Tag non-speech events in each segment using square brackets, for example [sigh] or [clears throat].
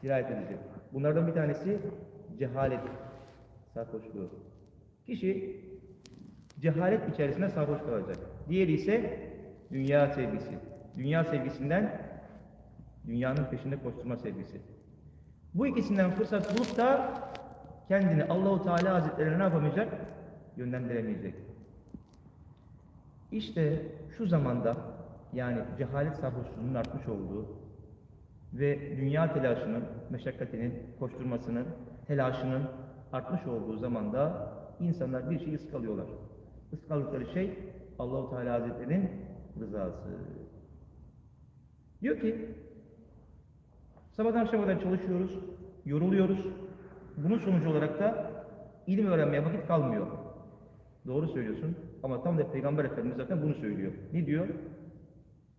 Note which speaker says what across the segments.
Speaker 1: sirayet edecek. Bunlardan bir tanesi cehalet, sarhoşluğu. Kişi cehalet içerisinde sarhoş kalacak. Diğeri ise dünya sevgisi. Dünya sevgisinden dünyanın peşinde koşturma sevgisi. Bu ikisinden fırsat bulup da kendini Allahu Teala Hazretlerine ne yapamayacak? Yönlendiremeyecek. İşte şu zamanda yani cehalet sarhoşluğunun artmış olduğu ve dünya telaşının, meşakkatinin, koşturmasının, telaşının artmış olduğu zamanda insanlar bir şeyi ıskalıyorlar. Iskaldıkları şey Allahu Teala Hazretlerinin rızası. Diyor ki sabahdan akşama kadar çalışıyoruz, yoruluyoruz. Bunun sonucu olarak da ilim öğrenmeye vakit kalmıyor. Doğru söylüyorsun ama tam da Peygamber Efendimiz zaten bunu söylüyor. Ne diyor?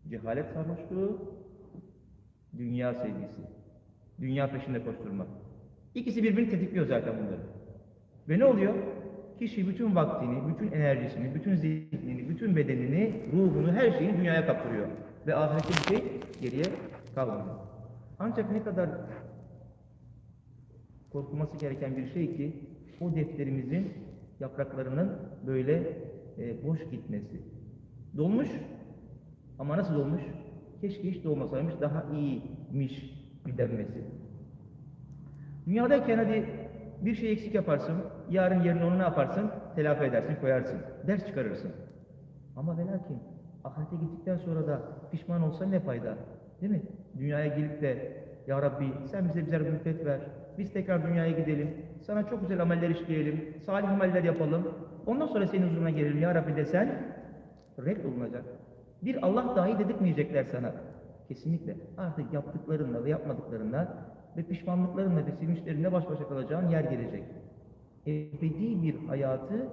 Speaker 1: Cehalet sarhoşluğu, dünya sevgisi. Dünya peşinde koşturma. İkisi birbirini tetikliyor zaten bunları. Ve ne oluyor? Kişi bütün vaktini, bütün enerjisini, bütün zihnini, bütün bedenini, ruhunu, her şeyini dünyaya kaptırıyor. Ve ahirette bir şey geriye kalmıyor. Ancak ne kadar korkulması gereken bir şey ki o defterimizin yapraklarının böyle e, boş gitmesi. Dolmuş ama nasıl dolmuş? Keşke hiç dolmasaymış, daha iyiymiş bir denmesi. Dünyadayken hadi bir şey eksik yaparsın, yarın yerine onu ne yaparsın? Telafi edersin, koyarsın, ders çıkarırsın. Ama ve lakin ahirete gittikten sonra da pişman olsan ne fayda? Değil mi? Dünyaya gelip de Ya Rabbi sen bize bize müddet ver, biz tekrar dünyaya gidelim, sana çok güzel ameller işleyelim, salih ameller yapalım, ondan sonra senin huzuruna gelelim Ya Rabbi desen reddolunacak. Bir Allah dahi dedirtmeyecekler sana. Kesinlikle. Artık yaptıklarınla ve yapmadıklarınla ve pişmanlıklarınla ve sevinçlerinle baş başa kalacağın yer gelecek. Ebedi bir hayatı,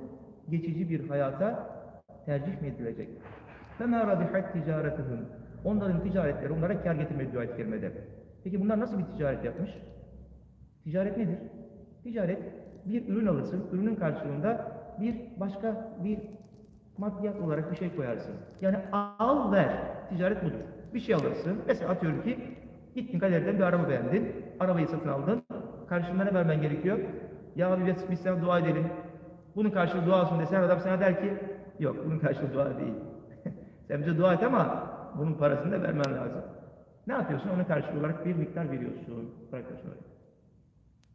Speaker 1: geçici bir hayata tercih mi edilecek? فَمَا رَبِحَتْ تِجَارَتُهُمْ Onların ticaretleri onlara kar getirmedi diyor ayet-i kerimede. Peki bunlar nasıl bir ticaret yapmış? Ticaret nedir? Ticaret bir ürün alırsın, ürünün karşılığında bir başka bir maddiyat olarak bir şey koyarsın. Yani al ver. Ticaret budur. Bir şey alırsın. Mesela atıyorum ki gittin galeriden bir araba beğendin. Arabayı satın aldın. Karşılığında ne vermen gerekiyor? Ya abi biz, sana dua edelim. Bunun karşılığı dua olsun desen adam sana der ki yok bunun karşılığı dua değil. [laughs] Sen bize dua et ama bunun parasını da vermen lazım. Ne yapıyorsun? Ona karşılığı olarak bir miktar veriyorsun. Bırakıyorsun öyle.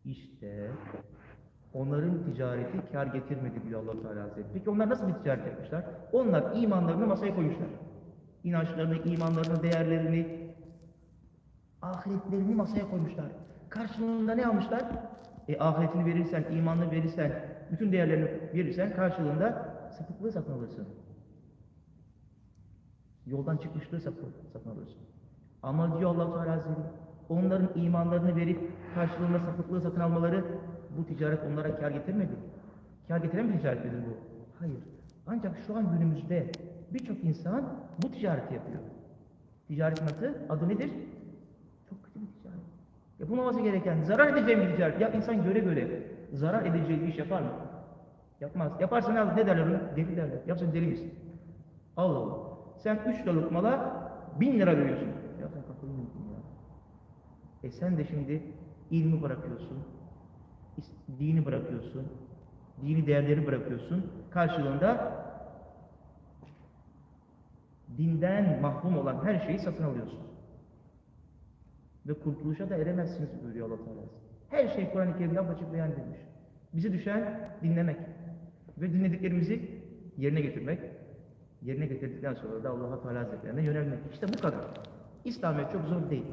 Speaker 1: İşte onların ticareti kar getirmedi diyor allah Teala Hazretleri. Peki onlar nasıl bir ticaret yapmışlar? Onlar imanlarını masaya koymuşlar. İnançlarını, imanlarını, değerlerini, ahiretlerini masaya koymuşlar. Karşılığında ne almışlar? E ahiretini verirsen, imanını verirsen, bütün değerlerini verirsen karşılığında sapıklığı satın alırsın. Yoldan çıkmışlığı satın, alırsın. Ama diyor allah Teala Hazretleri, onların imanlarını verip karşılığında sapıklığı satın almaları bu ticaret onlara kar getirmedi. Kar getiren bir ticaret midir bu? Hayır. Ancak şu an günümüzde birçok insan bu ticareti yapıyor. Ticaretin adı, adı nedir? Çok kötü bir ticaret. Yapılmaması gereken, zarar edeceğim bir ticaret. Ya insan göre göre zarar edeceği bir iş yapar mı? Yapmaz. Yaparsa ne, ne derler onu? Deli derler. Yapsan deli misin? Allah Allah. Sen üç liralık mala bin lira veriyorsun. Ya sen kafayı ya? E sen de şimdi ilmi bırakıyorsun, dini bırakıyorsun, dini değerleri bırakıyorsun. Karşılığında dinden mahrum olan her şeyi satın alıyorsun. Ve kurtuluşa da eremezsiniz buyuruyor Allah Teala. Her şey Kur'an-ı Kerim'den açık beyan edilmiş. Bize düşen dinlemek ve dinlediklerimizi yerine getirmek. Yerine getirdikten sonra da Allah Teala Hazretlerine yönelmek. İşte bu kadar. İslamiyet çok zor değil.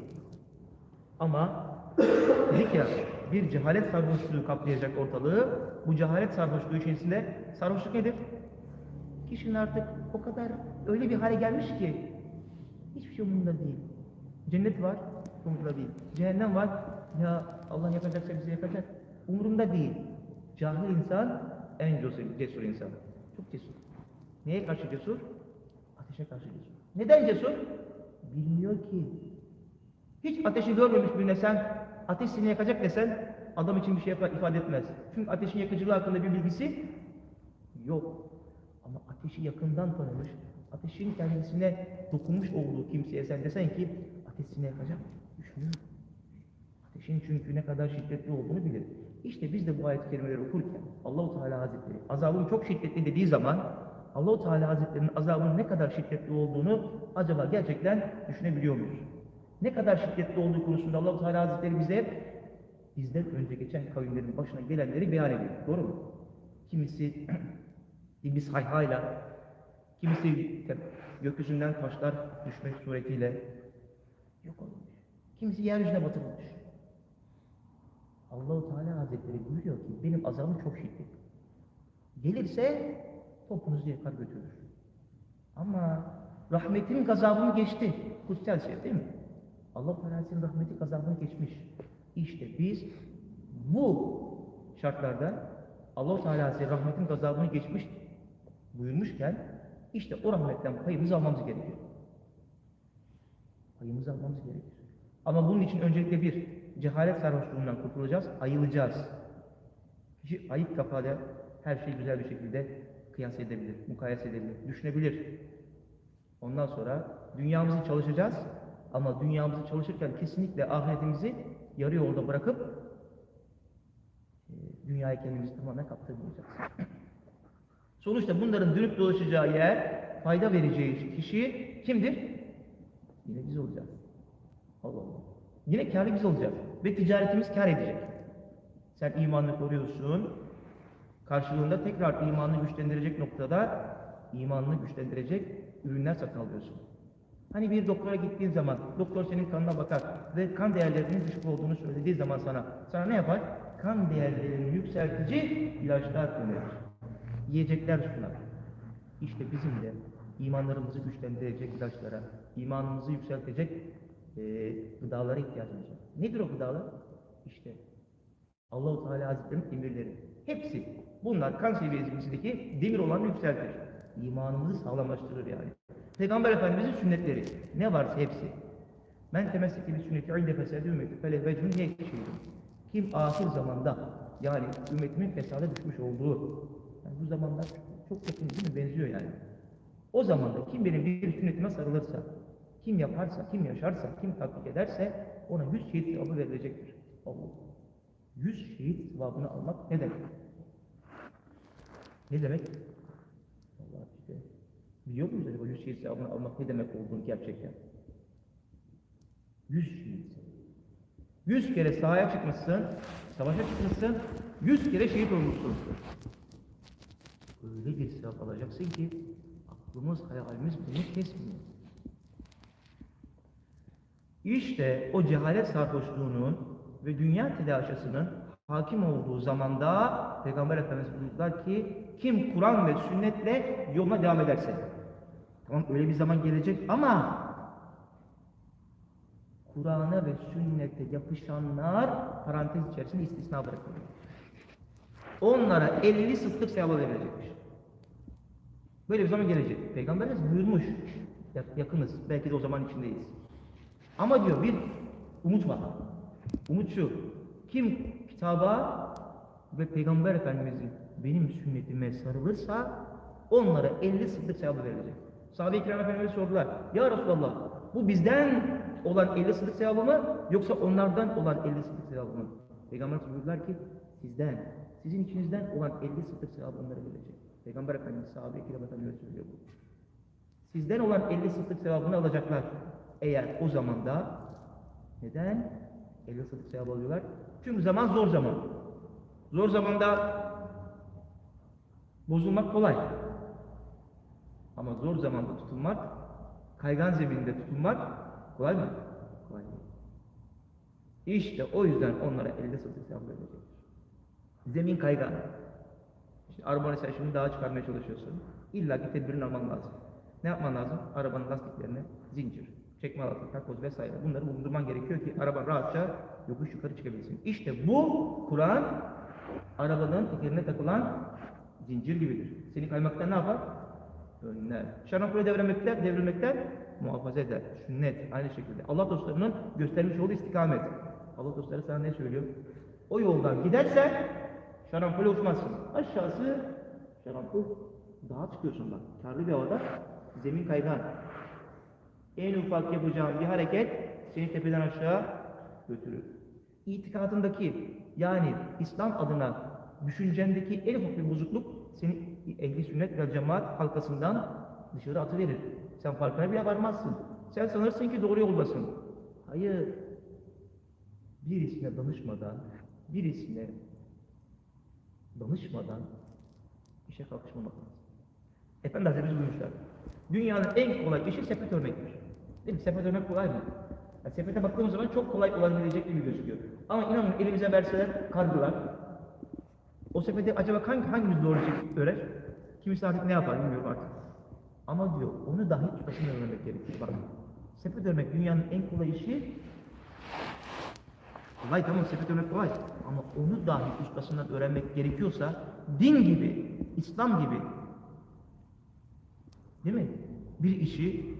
Speaker 1: Ama dedik ya bir cehalet sarhoşluğu kaplayacak ortalığı. Bu cehalet sarhoşluğu içerisinde sarhoşluk nedir? Kişinin artık o kadar öyle bir hale gelmiş ki hiçbir şey umurunda değil. Cennet var, umurunda değil. Cehennem var, ya Allah yapacaksa bizi yapacak. Umurunda değil. Cahil insan en cesur insan. Çok cesur. Neye karşı cesur? Ateşe karşı cesur. Neden cesur? Bilmiyor ki. Hiç ateşi görmemiş birine sen ateş seni yakacak desen adam için bir şey ifade etmez. Çünkü ateşin yakıcılığı hakkında bir bilgisi yok. Ama ateşi yakından tanımış, ateşin kendisine dokunmuş olduğu kimseye sen desen ki ateş seni yakacak, düşünür. Ateş İşin çünkü ne kadar şiddetli olduğunu bilir. İşte biz de bu ayet-i kerimeleri okurken Allahu Teala Hazretleri azabın çok şiddetli dediği zaman Allahu Teala Hazretleri'nin azabının ne kadar şiddetli olduğunu acaba gerçekten düşünebiliyor muyuz? Ne kadar şiddetli olduğu konusunda Allahu Teala Hazretleri bize hep bizden önce geçen kavimlerin başına gelenleri beyan ediyor. Doğru mu? Kimisi [clears throat] bir sayhayla, kimisi gökyüzünden taşlar düşmek suretiyle yok olmuş. Kimisi yeryüzüne batırılmış. Allahu Teala Hazretleri buyuruyor ki benim azabım çok şiddetli. Gelirse topunuzu yakar götürür. Ama rahmetim gazabımı geçti. Kutsal şey değil mi? Allah Teala'nın rahmeti gazabını geçmiş. İşte biz bu şartlarda Allah Teala Hazretleri rahmetin gazabını geçmiş buyurmuşken işte o rahmetten payımızı almamız gerekiyor. Payımızı almamız gerekiyor. Ama bunun için öncelikle bir cehalet sarhoşluğundan kurtulacağız, ayılacağız. Kişi ayık kafada her şeyi güzel bir şekilde kıyas edebilir, mukayese edebilir, düşünebilir. Ondan sonra dünyamızı çalışacağız ama dünyamızı çalışırken kesinlikle ahiretimizi yarı yolda bırakıp e, dünyaya kendimizi tamamen kaptırmayacağız. [clears throat] Sonuçta bunların dönüp dolaşacağı yer, fayda vereceği kişi kimdir? Yine biz olacağız. Allah Allah. Yine kârı biz olacağız. Ve ticaretimiz kâr edecek. Sen imanını koruyorsun. Karşılığında tekrar imanını güçlendirecek noktada imanını güçlendirecek ürünler satın alıyorsun. Hani bir doktora gittiğin zaman doktor senin kanına bakar ve kan değerlerinin düşük olduğunu söylediği zaman sana sana ne yapar? Kan değerlerini yükseltici ilaçlar önerir. Yiyecekler sunar. İşte bizim de imanlarımızı güçlendirecek ilaçlara, imanımızı yükseltecek e, gıdalara ihtiyacımız var. Nedir o gıdalar? İşte Allahu Teala Hazretleri'nin emirleri. Hepsi bunlar kan seviyesindeki demir olanı yükseltir. İmanımızı sağlamlaştırır yani. Peygamber Efendimizin sünnetleri. Ne varsa hepsi. Men temesseki bi sünneti inde fesedi ümmeti fele vecun yekşiydim. Kim ahir zamanda yani ümmetimin fesada düşmüş olduğu yani bu zamanlar çok yakın değil mi? Benziyor yani. O zamanda kim benim bir sünnetime sarılırsa, kim yaparsa, kim yaşarsa, kim tatbik ederse ona yüz şehit sevabı verilecektir. Allah. Yüz şehit sevabını almak ne demek? Ne demek? Biliyor muyuz acaba yüz şehit sevabını almak ne demek olduğunu gerçekten? Yüz şehit. Yüz kere sahaya çıkmışsın, savaşa çıkmışsın, yüz kere şehit olmuşsun. Öyle bir sevap alacaksın ki aklımız, hayalimiz bunu kesmiyor. İşte o cehalet sarhoşluğunun ve dünya telaşesinin hakim olduğu zamanda Peygamber Efendimiz buyurdular ki kim Kur'an ve sünnetle yoluna devam ederse öyle bir zaman gelecek ama Kur'an'a ve sünnete yapışanlar parantez içerisinde istisna bırakılıyor. Onlara 50 sıddık sevabı verilecekmiş. Böyle bir zaman gelecek. Peygamberimiz buyurmuş. Yakınız. Belki de o zaman içindeyiz. Ama diyor bir umut var. Umut şu. Kim kitaba ve Peygamber Efendimizin benim sünnetime sarılırsa onlara 50 sıddık sevabı verilecek. Sahabe-i kiram Efendimiz sordular. Ya Resulallah bu bizden olan 50 sıddık sevabı mı yoksa onlardan olan 50 sıddık sevabı mı? Peygamber buyurdular ki sizden, sizin içinizden olan 50 sıddık sevabı onlara verilecek. Peygamber Efendimiz sahabe-i kiram Efendimiz söylüyor bu. Sizden olan 50 sıddık sevabını alacaklar. Eğer o zamanda neden 50 sıddık sevabı alıyorlar? Çünkü zaman zor zaman. Zor zamanda bozulmak kolay. Ama zor zamanda tutulmak, kaygan zeminde tutulmak kolay mı? Kolay değil. İşte o yüzden onlara 50 sıddık sevabı verilecek. Zemin kaygan. İşte arabanı sen şimdi dağa çıkarmaya çalışıyorsun. İlla ki tedbirini alman lazım. Ne yapman lazım? Arabanın lastiklerine zincir, çekme alatı, takoz vesaire bunları bulundurman gerekiyor ki araba rahatça yokuş yukarı çıkabilsin. İşte bu Kur'an arabanın tekerine takılan zincir gibidir. Seni kaymaktan ne yapar? Önler. Şarapları devrilmekten, devrilmekten muhafaza eder. Sünnet aynı şekilde. Allah dostlarının göstermiş olduğu istikamet. Allah dostları sana ne söylüyor? O yoldan gidersen şarampole uçmazsın. Aşağısı şarampol dağa çıkıyorsun bak. Karlı bir havada zemin kaygan. En ufak yapacağın bir hareket seni tepeden aşağı götürür. itikadındaki yani İslam adına düşüncendeki en ufak bir bozukluk seni ehli sünnet ve cemaat halkasından dışarı atıverir. Sen farkına bile varmazsın. Sen sanırsın ki doğru yoldasın. Hayır. Birisine danışmadan, birisine danışmadan işe kalkışmamak lazım. Efendi Hazretleri buyurmuşlar. Dünyanın en kolay işi sepet örmektir. Değil mi? Sepet örmek kolay mı? Yani sepete baktığımız zaman çok kolay olabilecek gibi gözüküyor. Ama inanın elimize verseler kargılar. O sepeti acaba hangi, hangimiz doğru örer? Kimisi artık ne yapar bilmiyorum artık. Ama diyor onu dahi ustasını öğrenmek gerekiyor. Bak. Sepet örmek dünyanın en kolay işi. Kolay tamam sepet örmek kolay. Ama onu dahi ustasından öğrenmek gerekiyorsa din gibi, İslam gibi Değil mi? Bir işi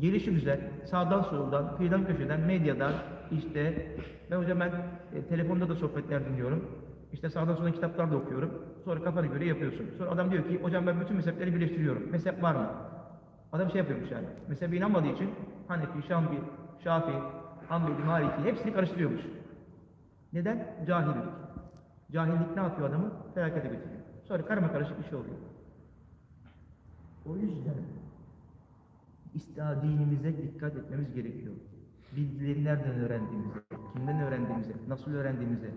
Speaker 1: gelişi güzel, sağdan soldan, kıyıdan köşeden, medyadan, işte ben hocam ben e, telefonda da sohbetler dinliyorum. İşte sağdan soldan kitaplar da okuyorum. Sonra kafana göre yapıyorsun. Sonra adam diyor ki hocam ben bütün mezhepleri birleştiriyorum. Mezhep var mı? Adam şey yapıyormuş yani. Mezhebe inanmadığı için Hanefi, Şambi, Şafii, Hanbeli, Maliki hepsini karıştırıyormuş. Neden? Cahillik. Cahillik ne yapıyor adamı? Felakete götürüyor. Sonra karma karışık bir şey oluyor. O yüzden İslam dinimize dikkat etmemiz gerekiyor. Bilgileri nereden öğrendiğimize, kimden öğrendiğimize, nasıl öğrendiğimize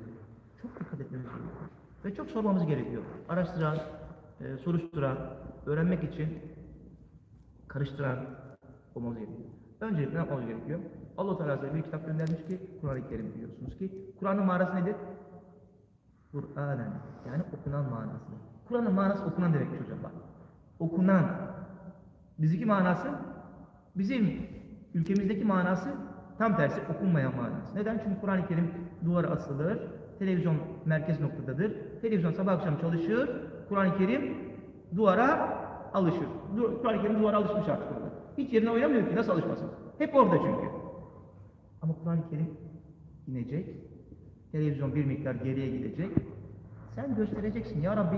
Speaker 1: çok dikkat etmemiz gerekiyor. Ve çok sormamız gerekiyor. Araştıran, e, soruşturan, öğrenmek için karıştıran olmamız gerekiyor. Öncelikle ne yapmamız gerekiyor? Allah Teala bir kitap göndermiş ki Kur'an-ı Kerim biliyorsunuz ki Kur'an'ın manası nedir? Kur'anen yani okunan manası. Kur'an'ın manası okunan demek bak. Okunan. Bizdeki manası bizim ülkemizdeki manası tam tersi okunmayan manası. Neden? Çünkü Kur'an-ı Kerim duvara asılır. Televizyon merkez noktadadır. Televizyon sabah akşam çalışır. Kur'an-ı Kerim duvara alışır. Kur'an-ı Kerim duvara alışmış artık orada. Hiç yerine oynamıyor ki. Nasıl alışmasın? Hep orada çünkü. Ama Kur'an-ı Kerim inecek. Televizyon bir miktar geriye gidecek. Sen göstereceksin ya Rabbi.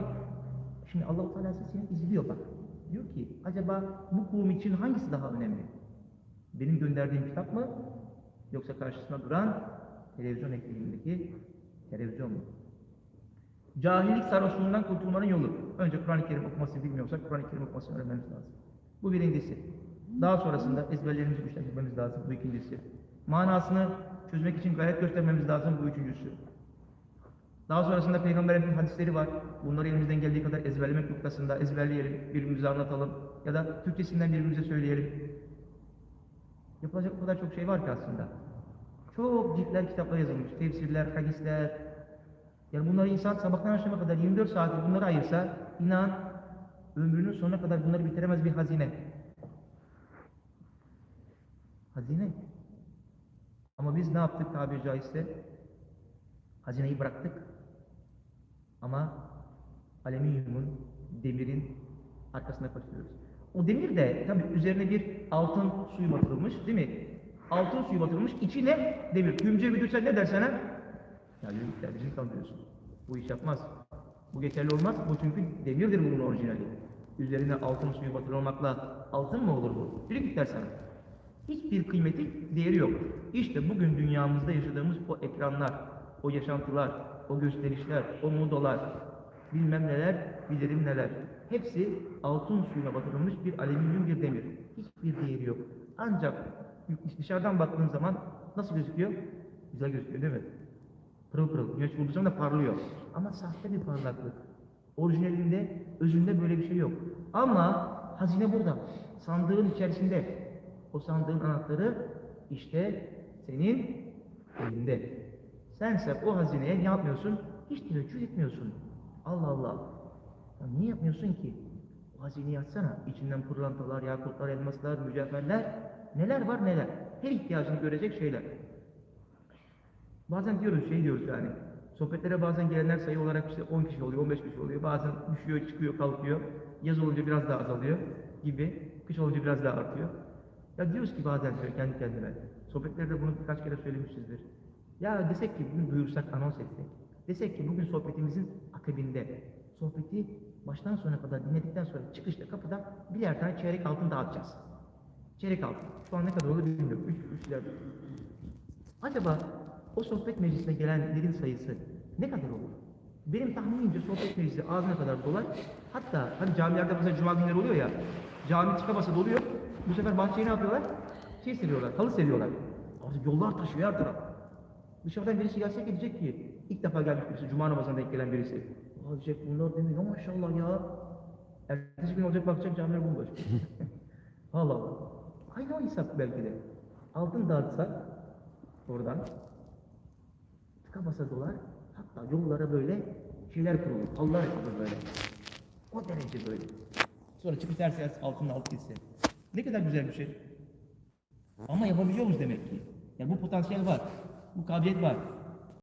Speaker 1: Şimdi Allah-u Teala seni izliyor bak. Diyor ki acaba bu kulum için hangisi daha önemli? Benim gönderdiğim kitap mı? Yoksa karşısına duran televizyon ekranındaki televizyon mu? Cahillik sarhoşluğundan kurtulmanın yolu. Önce Kur'an-ı Kerim okumasını bilmiyorsak Kur'an-ı Kerim okumasını öğrenmemiz lazım. Bu birincisi. Daha sonrasında ezberlerimizi güçlendirmemiz lazım. Bu ikincisi. Manasını çözmek için gayret göstermemiz lazım. Bu üçüncüsü. Daha sonrasında Peygamberin hadisleri var. Bunları elimizden geldiği kadar ezberlemek noktasında ezberleyelim, birbirimize anlatalım ya da Türkçesinden birbirimize söyleyelim. Yapılacak o kadar çok şey var ki aslında. Çok ciltler kitaplar yazılmış, tefsirler, hadisler. Yani bunları insan sabahtan akşama kadar 24 saat bunları ayırsa inan ömrünün sonuna kadar bunları bitiremez bir hazine. Hazine. Ama biz ne yaptık tabiri caizse? Hazineyi bıraktık. Ama alüminyumun, demirin arkasına koşuyoruz. O demir de tabii üzerine bir altın suyu batırılmış değil mi? Altın suyu batırılmış, içine demir. Kümcüye bir düşsen ne dersen ha? Ya yürü bizi kandırıyorsun. Bu iş yapmaz. Bu geçerli olmaz. Bu çünkü demirdir bunun orijinali. Üzerine altın suyu batırılmakla altın mı olur bu? Yürü git dersen. Hiçbir kıymeti, değeri yok. İşte bugün dünyamızda yaşadığımız o ekranlar, o yaşantılar, o gösterişler, o modalar, bilmem neler, bilirim neler. Hepsi altın suyuna batırılmış bir alüminyum bir demir. Hiçbir değeri yok. Ancak dışarıdan baktığın zaman nasıl gözüküyor? Güzel gözüküyor değil mi? Pırıl pırıl. Güneş zaman da parlıyor. Ama sahte bir parlaklık. Orijinalinde, özünde böyle bir şey yok. Ama hazine burada. Sandığın içerisinde. O sandığın anahtarı işte senin elinde. Sense o hazineye ne yapmıyorsun? Hiç teveccüh etmiyorsun. Allah Allah. Ya niye yapmıyorsun ki? O hazineyi açsana. İçinden pırlantalar, yakutlar, elmaslar, mücevherler. Neler var neler. Her ihtiyacını görecek şeyler. Bazen diyoruz şey diyoruz yani. Sohbetlere bazen gelenler sayı olarak işte 10 kişi oluyor, 15 kişi oluyor. Bazen düşüyor, çıkıyor, kalkıyor. Yaz olunca biraz daha azalıyor gibi. Kış olunca biraz daha artıyor. Ya diyoruz ki bazen şöyle kendi kendime. Sohbetlerde bunu birkaç kere söylemişizdir. Ya desek ki bugün duyursak, anons etsek. Desek ki bugün sohbetimizin akabinde sohbeti baştan sona kadar dinledikten sonra çıkışta kapıda birer tane çeyrek altın dağıtacağız. Çeyrek altın. Şu an ne kadar olur bilmiyorum. Üç, üçler. Acaba o sohbet meclisine gelenlerin sayısı ne kadar olur? Benim tahminimce sohbet meclisi ağzına kadar dolar. Hatta hani camilerde mesela cuma günleri oluyor ya, cami tıka basa doluyor. Bu sefer bahçeyi ne yapıyorlar? Şey seriyorlar, halı seriyorlar. Artık yollar taşıyor her taraf. Dışarıdan birisi gelse ki diyecek ki, ilk defa gelmiş birisi, cuma namazına denk gelen birisi. Aa diyecek bunlar demin, "Ya maşallah ya. Ertesi gün olacak bakacak camiler bomboş. [laughs] Allah Allah. Aynı o hesap belki de. Altın dağıtsak oradan tıka dolar hatta yollara böyle şeyler kurulur. Allah yapılır böyle. O derece böyle. Sonra çıkıp ters ters altında alt gitse. Ne kadar güzel bir şey. Ama yapabiliyoruz demek ki. Yani bu potansiyel var. Bu kabiliyet var.